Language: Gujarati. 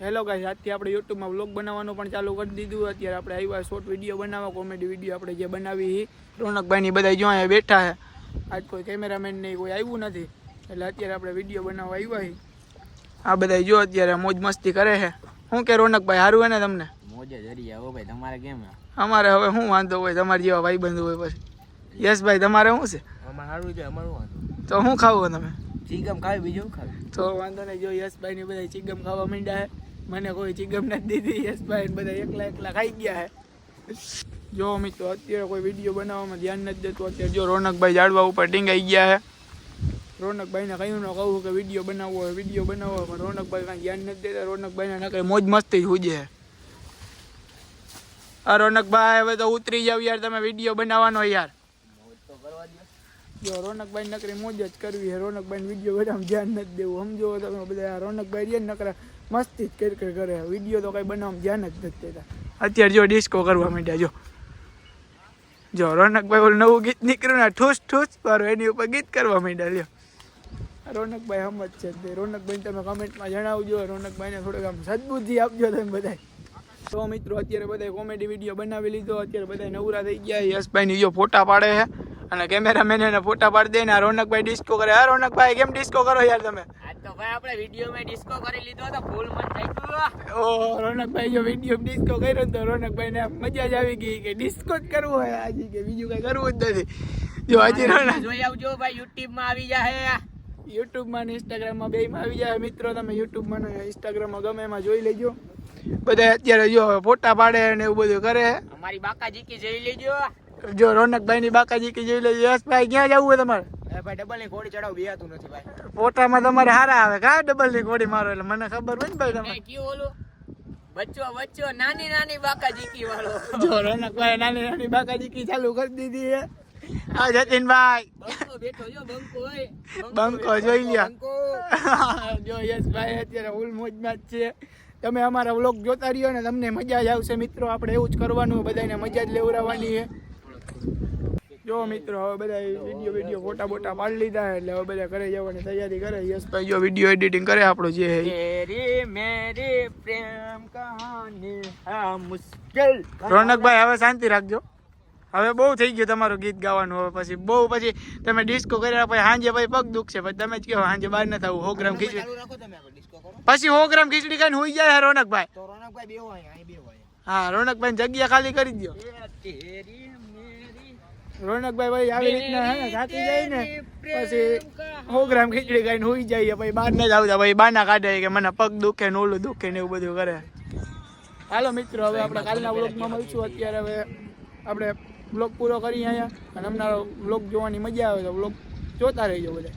હેલો ગાઈસ આજથી આપણે યુટ્યુબમાં વ્લોગ બનાવવાનું પણ ચાલુ કરી દીધું. અત્યારે આપણે આવ્યા શોર્ટ વીડિયો બનાવવા કોમેડી વીડિયો આપણે જે બનાવી એ રોનકભાઈની બધા જો અહીંયા બેઠા છે. આજ કોઈ કેમેરામેન નહીં કોઈ આવ્યું નથી. એટલે અત્યારે આપણે વીડિયો બનાવવા આવ્યા છે આ બધા જો અત્યારે મોજ મસ્તી કરે છે. શું કે રોનકભાઈ સારું હે ને તમને? મોજે જરી હો ભાઈ તમારે કેમ અમારે હવે શું વાંધો હોય? તમારે જેવા ભાઈબંધ હોય પછી. યશભાઈ તમારે શું છે? અમારે સારું છે અમારું વાંધો? તો શું ખાવું તમે? ચીકમ ખાવી બીજું ખાવી? તો વાંધો નહીં જો યશભાઈ ને બધા ચીગમ ખાવા માંડ્યા છે. મને કોઈ ચીગમ નથી દીધી. યશભાઈ ને બધા એકલા એકલા ખાઈ ગયા હે. જો મિત્રો, અત્યારે કોઈ વીડિયો બનાવવામાં ધ્યાન નથી દેતું. અત્યારે જો રોનકભાઈ ઝાડવા ઉપર ટીંગાઈ ગયા હે. રોનકભાઈને કહ્યું ન કહું કે વીડિયો બનાવવો હોય વીડિયો બનાવવો પણ રોનકભાઈ કાંઈ ધ્યાન નથી દેતા. રોનકભાઈને નકર મોજ મસ્તી જ હુજે. આ રોનકભાઈ હવે તો ઉતરી જાવ યાર, તમે વીડિયો બનાવવાનો યાર. જો રોનકભાઈ નકરી મોજ જ કરવી છે. રોનકભાઈ વીડિયો બધા ધ્યાન નથી દેવું. સમજો તમે બધા રોનકભાઈ રે નકરા મસ્તી જ કરી કરી વીડિયો તો કઈ બનાવવામાં ધ્યાન જ નથી દેતા. અત્યારે જો ડિસ્કો કરવા માંડ્યા, જો. જો રોનકભાઈ ઓલું નવું ગીત નીકળ્યું ને ઠૂસ ઠૂસ મારો એની ઉપર ગીત કરવા માંડ્યા, લ્યો. રોનકભાઈ સમજ છે તે રોનકભાઈ તમે કમેન્ટમાં જણાવજો. રોનકભાઈને થોડુંક આમ સદબુદ્ધિ આપજો તમે બધા તો મિત્રો, અત્યારે બધા કોમેડી વીડિયો બનાવી લીધો. અત્યારે બધા નવરા થઈ ગયા યશભાઈની જો ફોટા પાડે છે. અને કેમેરામેન એને ફોટા પાડી દે ને રોનકભાઈ ડિસ્કો કરે. હા રોનકભાઈ કેમ ડિસ્કો કરો યાર તમે? આજ તો ભાઈ આપણે વીડિયો માં ડિસ્કો કરી લીધો તો ફૂલ મન થઈ ગયું ઓ રોનકભાઈ જો વીડિયો ડિસ્કો કર્યો તો રોનકભાઈને મજા જ આવી ગઈ કે ડિસ્કો જ કરવું હોય આજે કે બીજું કઈ કરવું જ નથી. જો હજી રોનક જોઈ આવજો ભાઈ યુટ્યુબમાં આવી જાય યુટ્યુબમાં ને ઇન્સ્ટાગ્રામમાં બેયમાં આવી જાય મિત્રો તમે યુટ્યુબમાં ને ઇન્સ્ટાગ્રામમાં ગમે એમાં જોઈ લેજો. બધા અત્યારે જો ફોટા પાડે ને એવું બધું કરે. અમારી બાકાજી કી જઈ લેજો. જો રોનકભાઈની બાકાજી કે જોઈ લેજો યશભાઈ ક્યાં જવું હોય તમારે? એ ભાઈ ડબલની ઘોડી ચડાવ બેહાતું નથી ભાઈ. ફોટામાં તમારે હારા આવે. કા ડબલની ઘોડી મારો? એટલે મને ખબર હોય ને ભાઈ તમે કયું ઓલું? બચ્ચો બચ્ચો નાની નાની બાકાજી કી વાળો. જો રોનકભાઈ નાની નાની બાકાજી કી ચાલુ કરી દીધી હે. આ જતીનભાઈ બંકો બેઠો જો બંકો બંકો જોઈ લ્યા. જો યશભાઈ અત્યારે ફૂલ મોજમાં જ છે. તમે અમારા વ્લોગ જોતા રહ્યો ને તમને મજા જ આવશે મિત્રો. આપણે એવું જ કરવાનું બધાને મજા જ લેવડાવવાની છે જો મિત્રો હવે બધા વીડિયો વીડિયો ફોટા બોટા પાડી લીધા એટલે હવે બધા ઘરે જવાની તૈયારી કરે યશભાઈ જો વીડિયો એડિટિંગ કરે આપણો જે હે મેરી પ્રેમ કહાની હા મુશ્કેલ રોનકભાઈ હવે શાંતિ રાખજો. હવે બહુ થઈ ગયું તમારું ગીત ગાવાનું હવે પછી બહુ પછી તમે ડિસ્કો કર્યા પછી સાંજે ભાઈ પગ દુખશે પછી તમે જ કહો સાંજે બહાર ન થવું સો ખીચડી. પછી સો ખીચડી ખાઈને હોઈ જાય રોનકભાઈ. રોનકભાઈ હા રોનકભાઈ જગ્યા ખાલી કરી દો રોનકભાઈ ભાઈ આવી રીતના હે ને થાકી જાય ને પછી સો ગ્રામ ખીચડી ખાઈને હોઈ જાય પછી બહાર ન જ આવતા પછી બાના કાઢે કે મને પગ દુખે ને ઓલું દુખે ને એવું બધું કરે. હાલો મિત્રો હવે આપણે કાલના બ્લોગમાં મળશું. અત્યારે હવે આપણે બ્લોગ પૂરો કરીએ અહીંયા અને અમને બ્લોગ જોવાની મજા આવે તો બ્લોગ જોતા રહીજો બધા.